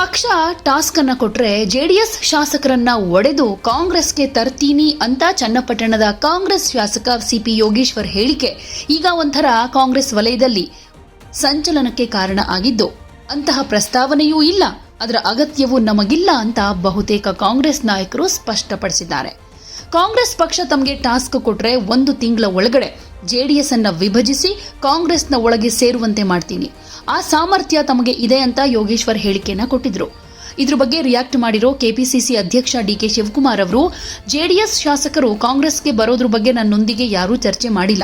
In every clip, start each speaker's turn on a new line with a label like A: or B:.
A: ಪಕ್ಷ ಟಾಸ್ಕ್ ಅನ್ನ ಕೊಟ್ರೆ ಜೆಡಿಎಸ್ ಶಾಸಕರನ್ನ ಒಡೆದು ಕಾಂಗ್ರೆಸ್ಗೆ ತರ್ತೀನಿ ಅಂತ ಚನ್ನಪಟ್ಟಣದ ಕಾಂಗ್ರೆಸ್ ಶಾಸಕ ಸಿಪಿ ಯೋಗೇಶ್ವರ್ ಹೇಳಿಕೆ. ಈಗ ಒಂಥರ ಕಾಂಗ್ರೆಸ್ ವಲಯದಲ್ಲಿ ಸಂಚಲನಕ್ಕೆ ಕಾರಣ ಆಗಿದ್ದು, ಅಂತಹ ಪ್ರಸ್ತಾವನೆಯೂ ಇಲ್ಲ, ಅದರ ಅಗತ್ಯವೂ ನಮಗಿಲ್ಲ ಅಂತ ಬಹುತೇಕ ಕಾಂಗ್ರೆಸ್ ನಾಯಕರು ಸ್ಪಷ್ಟಪಡಿಸಿದ್ದಾರೆ. ಕಾಂಗ್ರೆಸ್ ಪಕ್ಷ ತಮಗೆ ಟಾಸ್ಕ್ ಕೊಟ್ರೆ ಒಂದು ತಿಂಗಳ ಒಳಗಡೆ ಜೆಡಿಎಸ್ ಅನ್ನ ವಿಭಜಿಸಿ ಕಾಂಗ್ರೆಸ್ನ ಒಳಗೆ ಸೇರುವಂತೆ ಮಾಡ್ತೀನಿ. ಆ ಸಾಮರ್ಥ್ಯ ತಮಗೆ ಇದೆ ಅಂತ ಯೋಗೇಶ್ವರ್ ಹೇಳಿಕೆಯನ್ನ ಕೊಟ್ಟಿದ್ರು. ಇದ್ರ ಬಗ್ಗೆ ರಿಯಾಕ್ಟ್ ಮಾಡಿರೋ ಕೆಪಿಸಿಸಿ ಅಧ್ಯಕ್ಷ ಡಿಕೆ ಶಿವಕುಮಾರ್ ಅವರು, ಜೆಡಿಎಸ್ ಶಾಸಕರು ಕಾಂಗ್ರೆಸ್ಗೆ ಬರೋದ್ರ ಬಗ್ಗೆ ನನ್ನೊಂದಿಗೆ ಯಾರೂ ಚರ್ಚೆ ಮಾಡಿಲ್ಲ.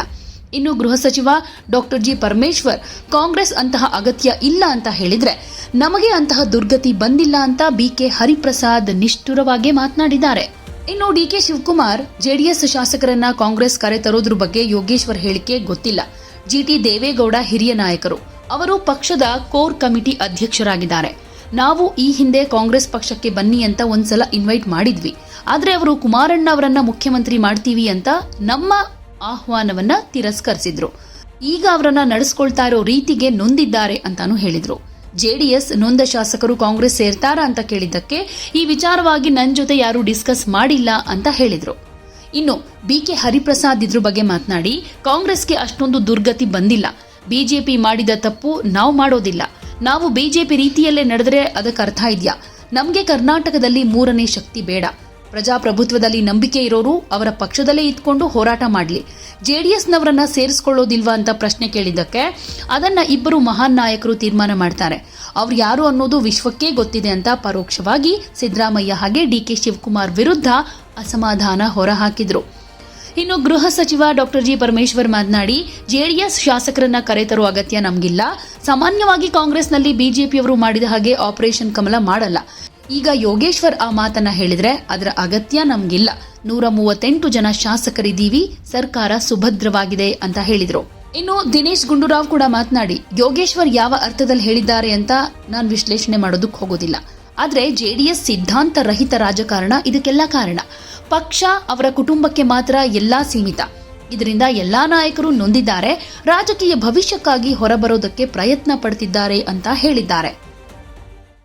A: ಇನ್ನು ಗೃಹ ಸಚಿವ ಡಾಕ್ಟರ್ ಜಿ ಪರಮೇಶ್ವರ್, ಕಾಂಗ್ರೆಸ್ ಅಂತಹ ಅಗತ್ಯ ಇಲ್ಲ ಅಂತ ಹೇಳಿದ್ರೆ ನಮಗೆ ಅಂತಹ ದುರ್ಗತಿ ಬಂದಿಲ್ಲ ಅಂತ ಬಿಕೆ ಹರಿಪ್ರಸಾದ್ ನಿಷ್ಠುರವಾಗಿ ಮಾತನಾಡಿದ್ದಾರೆ. ಇನ್ನು ಡಿ ಕೆ ಶಿವಕುಮಾರ್, ಜೆಡಿಎಸ್ ಶಾಸಕರನ್ನ ಕಾಂಗ್ರೆಸ್ ಕರೆ ತರೋದ್ರ ಬಗ್ಗೆ ಯೋಗೇಶ್ವರ್ ಹೇಳಿಕೆ ಗೊತ್ತಿಲ್ಲ. ಜಿಟಿ ದೇವೇಗೌಡ ಹಿರಿಯ ನಾಯಕರು. ಅವರು ಪಕ್ಷದ ಕೋರ್ ಕಮಿಟಿ ಅಧ್ಯಕ್ಷರಾಗಿದ್ದಾರೆ. ನಾವು ಈ ಹಿಂದೆ ಕಾಂಗ್ರೆಸ್ ಪಕ್ಷಕ್ಕೆ ಬನ್ನಿ ಅಂತ ಒಂದ್ಸಲ ಇನ್ವೈಟ್ ಮಾಡಿದ್ವಿ. ಆದ್ರೆ ಅವರು ಕುಮಾರಣ್ಣ ಅವರನ್ನ ಮುಖ್ಯಮಂತ್ರಿ ಮಾಡ್ತೀವಿ ಅಂತ ನಮ್ಮ ಆಹ್ವಾನವನ್ನ ತಿರಸ್ಕರಿಸಿದ್ರು. ಈಗ ಅವರನ್ನ ನಡೆಸ್ಕೊಳ್ತಾ ಇರೋ ರೀತಿಗೆ ನೊಂದಿದ್ದಾರೆ ಅಂತಾನು ಹೇಳಿದ್ರು. ಜೆಡಿಎಸ್ ನೊಂದ ಶಾಸಕರು ಕಾಂಗ್ರೆಸ್ ಸೇರ್ತಾರಾ ಅಂತ ಕೇಳಿದ್ದಕ್ಕೆ ಈ ವಿಚಾರವಾಗಿ ನನ್ನ ಜೊತೆ ಯಾರೂ ಡಿಸ್ಕಸ್ ಮಾಡಿಲ್ಲ ಅಂತ ಹೇಳಿದರು. ಇನ್ನು ಬಿಕೆ ಹರಿಪ್ರಸಾದ್ ಇದ್ರ ಬಗ್ಗೆ ಮಾತನಾಡಿ, ಕಾಂಗ್ರೆಸ್ಗೆ ಅಷ್ಟೊಂದು ದುರ್ಗತಿ ಬಂದಿಲ್ಲ. ಬಿಜೆಪಿ ಮಾಡಿದ ತಪ್ಪು ನಾವು ಮಾಡೋದಿಲ್ಲ. ನಾವು ಬಿಜೆಪಿ ರೀತಿಯಲ್ಲೇ ನಡೆದ್ರೆ ಅದಕ್ಕೆ ಅರ್ಥ ಇದೆಯಾ? ನಮಗೆ ಕರ್ನಾಟಕದಲ್ಲಿ ಮೂರನೇ ಶಕ್ತಿ ಬೇಡ. ಪ್ರಜಾಪ್ರಭುತ್ವದಲ್ಲಿ ನಂಬಿಕೆ ಇರೋರು ಅವರ ಪಕ್ಷದಲ್ಲೇ ಇದ್ಕೊಂಡು ಹೋರಾಟ ಮಾಡಲಿ. ಜೆಡಿಎಸ್ನವರನ್ನ ಸೇರಿಸ್ಕೊಳ್ಳೋದಿಲ್ವಾ ಅಂತ ಪ್ರಶ್ನೆ ಕೇಳಿದ್ದಕ್ಕೆ ಅದನ್ನ ಇಬ್ಬರು ಮಹಾನ್ ನಾಯಕರು ತೀರ್ಮಾನ ಮಾಡ್ತಾರೆ. ಅವ್ರು ಯಾರು ಅನ್ನೋದು ವಿಶ್ವಕ್ಕೇ ಗೊತ್ತಿದೆ ಅಂತ ಪರೋಕ್ಷವಾಗಿ ಸಿದ್ದರಾಮಯ್ಯ ಹಾಗೆ ಡಿ ಕೆ ಶಿವಕುಮಾರ್ ವಿರುದ್ಧ ಅಸಮಾಧಾನ ಹೊರಹಾಕಿದ್ರು. ಇನ್ನು ಗೃಹ ಸಚಿವ ಡಾಕ್ಟರ್ ಜಿ. ಪರಮೇಶ್ವರ್ ಮಾತನಾಡಿ, ಜೆಡಿಎಸ್ ಶಾಸಕರನ್ನ ಕರೆತರೋ ಅಗತ್ಯ ನಮಗಿಲ್ಲ. ಸಾಮಾನ್ಯವಾಗಿ ಕಾಂಗ್ರೆಸ್ನಲ್ಲಿ ಬಿಜೆಪಿಯವರು ಮಾಡಿದ ಹಾಗೆ ಆಪರೇಷನ್ ಕಮಲ ಮಾಡಲ್ಲ. ಈಗ ಯೋಗೇಶ್ವರ್ ಆ ಮಾತನ್ನ ಹೇಳಿದ್ರೆ ಅದರ ಅಗತ್ಯ ನಮಗಿಲ್ಲ. ನೂರ ಮೂವತ್ತೆಂಟು ಜನ ಶಾಸಕರಿದ್ದೀವಿ, ಸರ್ಕಾರ ಸುಭದ್ರವಾಗಿದೆ ಅಂತ ಹೇಳಿದ್ರು. ಇನ್ನು ದಿನೇಶ್ ಗುಂಡೂರಾವ್ ಕೂಡ ಮಾತನಾಡಿ, ಯೋಗೇಶ್ವರ್ ಯಾವ ಅರ್ಥದಲ್ಲಿ ಹೇಳಿದ್ದಾರೆ ಅಂತ ನಾನು ವಿಶ್ಲೇಷಣೆ ಮಾಡೋದಕ್ಕೆ ಹೋಗೋದಿಲ್ಲ. ಆದ್ರೆ ಜೆಡಿಎಸ್ ಸಿದ್ಧಾಂತ ರಹಿತ ರಾಜಕಾರಣ ಇದಕ್ಕೆಲ್ಲ ಕಾರಣ. ಪಕ್ಷ ಅವರ ಕುಟುಂಬಕ್ಕೆ ಮಾತ್ರ ಎಲ್ಲಾ ಸೀಮಿತ. ಇದರಿಂದ ಎಲ್ಲಾ ನಾಯಕರು ನೊಂದಿದ್ದಾರೆ, ರಾಜಕೀಯ ಭವಿಷ್ಯಕ್ಕಾಗಿ ಹೊರಬರೋದಕ್ಕೆ ಪ್ರಯತ್ನ ಪಡ್ತಿದ್ದಾರೆ ಅಂತ ಹೇಳಿದ್ದಾರೆ.